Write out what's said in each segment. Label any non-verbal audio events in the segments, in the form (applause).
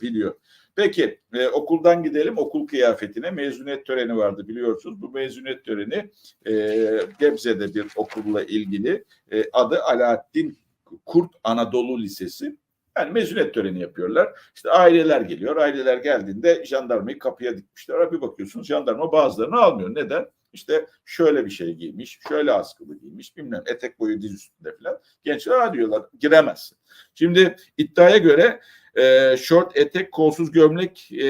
biliyor. Peki e, okuldan gidelim okul kıyafetine. Mezuniyet töreni vardı biliyorsunuz. Bu mezuniyet töreni e, Gebze'de bir okulla ilgili e, adı Alaaddin Kurt Anadolu Lisesi. Yani mezuniyet töreni yapıyorlar. İşte aileler geliyor. Aileler geldiğinde jandarmayı kapıya dikmişler. Bir bakıyorsunuz jandarma bazılarını almıyor. Neden? İşte şöyle bir şey giymiş, şöyle askılı giymiş, bilmem etek boyu diz üstünde falan. Gençler diyorlar giremezsin. Şimdi iddiaya göre e, short etek, kolsuz gömlek, e,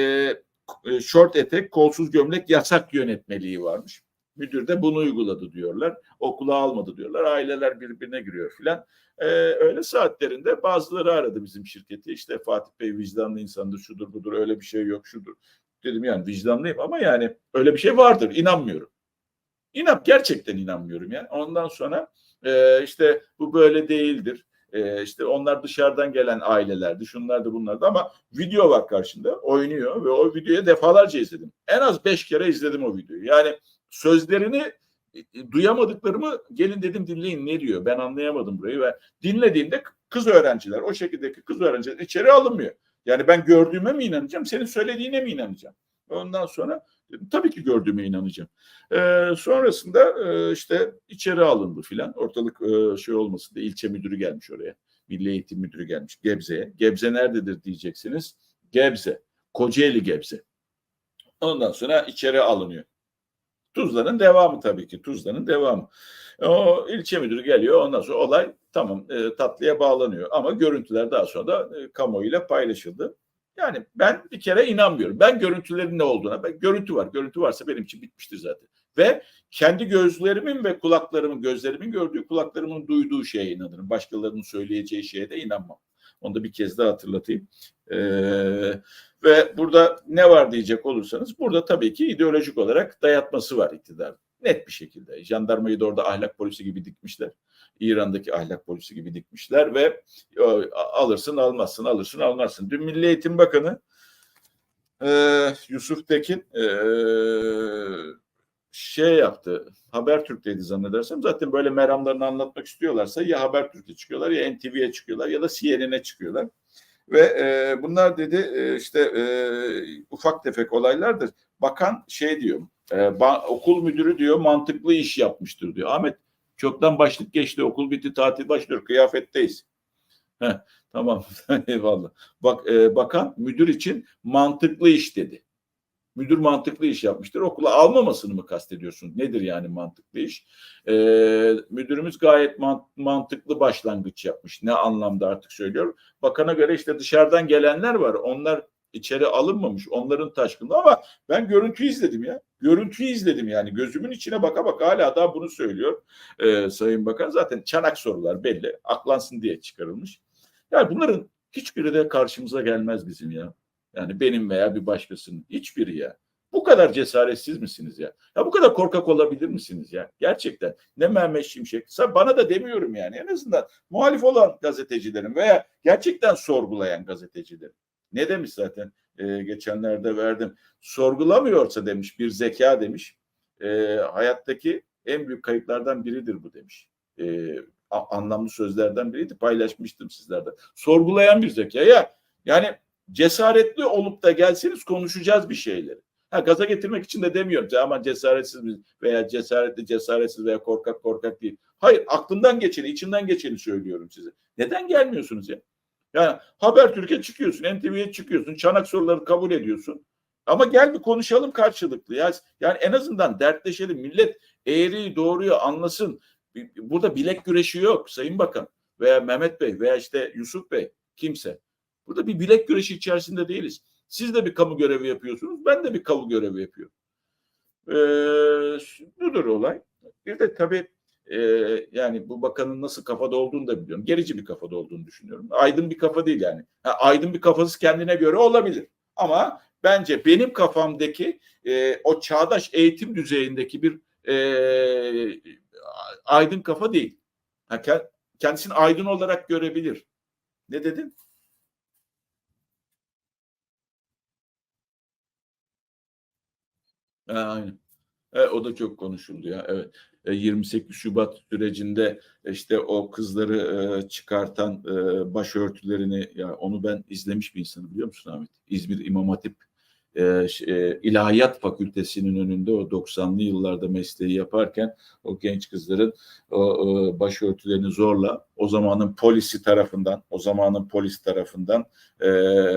e, short etek, kolsuz gömlek yasak yönetmeliği varmış. Müdür de bunu uyguladı diyorlar. Okula almadı diyorlar. Aileler birbirine giriyor filan. Ee, öyle saatlerinde bazıları aradı bizim şirketi. İşte Fatih Bey vicdanlı insandır, şudur budur, öyle bir şey yok, şudur. Dedim yani vicdanlıyım ama yani öyle bir şey vardır, inanmıyorum. İnan, gerçekten inanmıyorum yani. Ondan sonra e, işte bu böyle değildir. E, işte onlar dışarıdan gelen ailelerdi, şunlardı bunlardı ama video var karşında, oynuyor ve o videoyu defalarca izledim. En az beş kere izledim o videoyu. Yani sözlerini e, duyamadıklarımı gelin dedim dinleyin ne diyor ben anlayamadım burayı ve dinlediğimde kız öğrenciler o şekildeki kız öğrenciler içeri alınmıyor. Yani ben gördüğüme mi inanacağım senin söylediğine mi inanacağım? Ondan sonra tabii ki gördüğüme inanacağım. Ee, sonrasında e, işte içeri alındı filan ortalık e, şey olmasın diye ilçe müdürü gelmiş oraya. Milli Eğitim Müdürü gelmiş Gebze'ye. Gebze nerededir diyeceksiniz. Gebze. Kocaeli Gebze. Ondan sonra içeri alınıyor. Tuzla'nın devamı tabii ki. Tuzla'nın devamı. O ilçe müdürü geliyor. Ondan sonra olay tamam e, tatlıya bağlanıyor. Ama görüntüler daha sonra da e, kamuoyuyla paylaşıldı. Yani ben bir kere inanmıyorum. Ben görüntülerin ne olduğuna, ben, görüntü var. Görüntü varsa benim için bitmiştir zaten. Ve kendi gözlerimin ve kulaklarımın, gözlerimin gördüğü, kulaklarımın duyduğu şeye inanırım. Başkalarının söyleyeceği şeye de inanmam. Onu da bir kez daha hatırlatayım. Ee, ve burada ne var diyecek olursanız burada tabii ki ideolojik olarak dayatması var iktidar. Net bir şekilde. Jandarmayı da orada ahlak polisi gibi dikmişler. İran'daki ahlak polisi gibi dikmişler ve alırsın almazsın alırsın almazsın. Dün Milli Eğitim Bakanı e, Yusuf Tekin e, şey yaptı. Habertürk'teydi zannedersem. Zaten böyle meramlarını anlatmak istiyorlarsa ya Habertürk'e çıkıyorlar ya NTV'ye çıkıyorlar ya da CNN'e çıkıyorlar. Ve e, bunlar dedi e, işte e, ufak tefek olaylardır. Bakan şey diyor, e, okul müdürü diyor mantıklı iş yapmıştır diyor. Ahmet çoktan başlık geçti, okul bitti, tatil başlıyor, kıyafetteyiz. Heh, tamam (laughs) eyvallah. Bak e, bakan müdür için mantıklı iş dedi. Müdür mantıklı iş yapmıştır. Okula almamasını mı kastediyorsun? Nedir yani mantıklı iş? Ee, müdürümüz gayet mantıklı başlangıç yapmış. Ne anlamda artık söylüyor. Bakana göre işte dışarıdan gelenler var. Onlar içeri alınmamış. Onların taşkınlığı ama ben görüntüyü izledim ya. Görüntüyü izledim yani. Gözümün içine baka baka hala daha bunu söylüyor ee, Sayın Bakan. Zaten çanak sorular belli. Aklansın diye çıkarılmış. Yani bunların hiçbiri de karşımıza gelmez bizim ya. Yani benim veya bir başkasının hiçbiri ya. Bu kadar cesaretsiz misiniz ya? Ya bu kadar korkak olabilir misiniz ya? Gerçekten. Ne Mehmet Şimşek. Bana da demiyorum yani. En azından muhalif olan gazetecilerin veya gerçekten sorgulayan gazetecilerin. Ne demiş zaten e, geçenlerde verdim. Sorgulamıyorsa demiş bir zeka demiş. E, hayattaki en büyük kayıplardan biridir bu demiş. E, anlamlı sözlerden biriydi. Paylaşmıştım sizlerden. Sorgulayan bir zeka. Ya yani cesaretli olup da gelseniz konuşacağız bir şeyleri. Ha, gaza getirmek için de demiyorum. Ama cesaretsiz veya cesaretli cesaretsiz veya korkak korkak değil. Hayır aklımdan geçeni, içinden geçeni söylüyorum size. Neden gelmiyorsunuz ya? Yani Habertürk'e çıkıyorsun, NTV'ye çıkıyorsun, çanak soruları kabul ediyorsun. Ama gel bir konuşalım karşılıklı. Ya. Yani en azından dertleşelim. Millet eğriyi doğruyu anlasın. Burada bilek güreşi yok Sayın Bakan veya Mehmet Bey veya işte Yusuf Bey kimse. Burada bir bilek güreşi içerisinde değiliz. Siz de bir kamu görevi yapıyorsunuz. Ben de bir kamu görevi yapıyorum. Ee, budur olay. Bir de tabii e, yani bu bakanın nasıl kafada olduğunu da biliyorum. Gerici bir kafada olduğunu düşünüyorum. Aydın bir kafa değil yani. Ha, aydın bir kafası kendine göre olabilir. Ama bence benim kafamdaki e, o çağdaş eğitim düzeyindeki bir e, aydın kafa değil. Ha, kendisini aydın olarak görebilir. Ne dedin? aynen. E, o da çok konuşuldu ya. Evet. E, 28 Şubat sürecinde işte o kızları e, çıkartan e, başörtülerini ya onu ben izlemiş bir insanım biliyor musun Ahmet? İzmir İmam Hatip e, e, İlahiyat Fakültesinin önünde o 90'lı yıllarda mesleği yaparken o genç kızların o, e, başörtülerini zorla o zamanın polisi tarafından o zamanın polis tarafından e,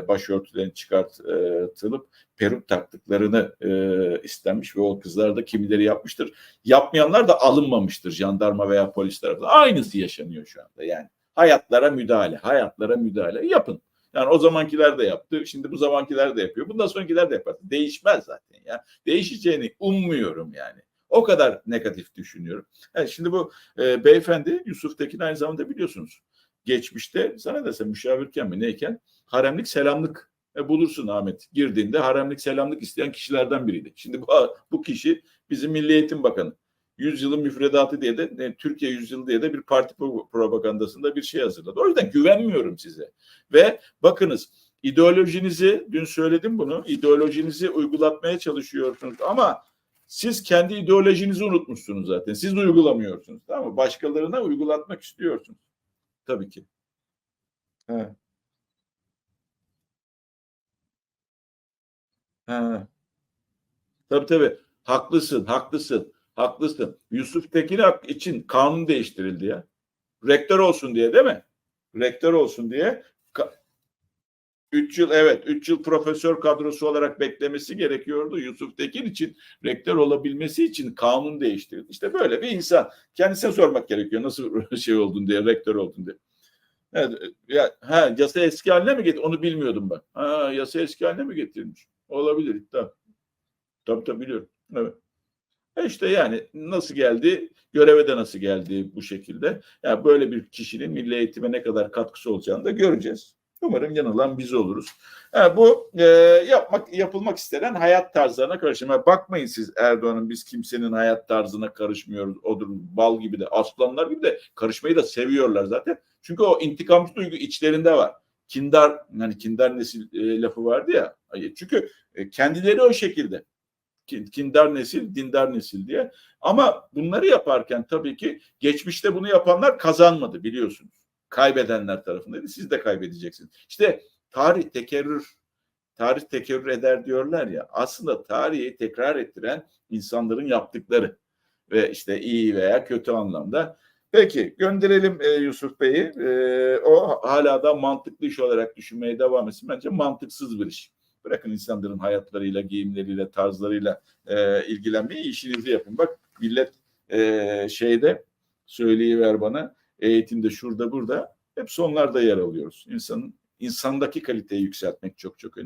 başörtülerini çıkartılıp peruk taktıklarını e, istenmiş ve o kızlar da kimileri yapmıştır. Yapmayanlar da alınmamıştır jandarma veya polis tarafından. Aynısı yaşanıyor şu anda yani. Hayatlara müdahale, hayatlara müdahale yapın. Yani o zamankiler de yaptı. Şimdi bu zamankiler de yapıyor. Bundan sonrakiler de yapar. Değişmez zaten ya. Değişeceğini ummuyorum yani. O kadar negatif düşünüyorum. Evet, şimdi bu e, beyefendi Yusuf Tekin aynı zamanda biliyorsunuz. Geçmişte sana desem müşavirken mi neyken haremlik selamlık e, bulursun Ahmet. Girdiğinde haremlik selamlık isteyen kişilerden biriydi. Şimdi bu, bu kişi bizim Milli Eğitim Bakanı. Yüzyılın müfredatı diye de ne, Türkiye yüzyılı diye de bir parti pro- propagandasında bir şey hazırladı. O yüzden güvenmiyorum size. Ve bakınız ideolojinizi dün söyledim bunu ideolojinizi uygulatmaya çalışıyorsunuz ama siz kendi ideolojinizi unutmuşsunuz zaten. Siz uygulamıyorsunuz. Tamam mı? Başkalarına uygulatmak istiyorsunuz. Tabii ki. He. He. Tabii tabii. Haklısın, haklısın, haklısın. Yusuf Tekin için kanun değiştirildi ya. Rektör olsun diye değil mi? Rektör olsun diye. 3 yıl evet 3 yıl profesör kadrosu olarak beklemesi gerekiyordu. Yusuf Tekin için rektör olabilmesi için kanun değiştirildi. İşte böyle bir insan. Kendisine sormak gerekiyor nasıl (laughs) şey oldun diye rektör oldun diye. Evet, ya, ha, yasa eski haline mi getir? Onu bilmiyordum ben. Ha, yasa eski haline mi getirilmiş? Olabilir. Tabii. Tabii tabii biliyorum. Evet. E işte yani nasıl geldi, göreve de nasıl geldi bu şekilde. Yani böyle bir kişinin milli eğitime ne kadar katkısı olacağını da göreceğiz. Umarım yanılan biz oluruz. Yani bu e, yapmak yapılmak istenen hayat tarzlarına karışmaya bakmayın siz Erdoğan'ın biz kimsenin hayat tarzına karışmıyoruz. Odur bal gibi de aslanlar gibi de karışmayı da seviyorlar zaten. Çünkü o intikamcı duygu içlerinde var. Kindar hani kindar nesil e, lafı vardı ya. Çünkü e, kendileri o şekilde kindar nesil, dindar nesil diye. Ama bunları yaparken tabii ki geçmişte bunu yapanlar kazanmadı biliyorsunuz. Kaybedenler tarafındaydı. Siz de kaybedeceksiniz. İşte tarih tekerrür, tarih tekerrür eder diyorlar ya. Aslında tarihi tekrar ettiren insanların yaptıkları ve işte iyi veya kötü anlamda. Peki gönderelim e, Yusuf Bey'i. E, o hala da mantıklı iş olarak düşünmeye devam etsin. Bence mantıksız bir iş. Bırakın insanların hayatlarıyla, giyimleriyle, tarzlarıyla e, ilgilenmeyi işinizi yapın. Bak millet e, şeyde söyleyiver bana eğitimde şurada burada hep sonlarda yer alıyoruz. İnsanın insandaki kaliteyi yükseltmek çok çok önemli.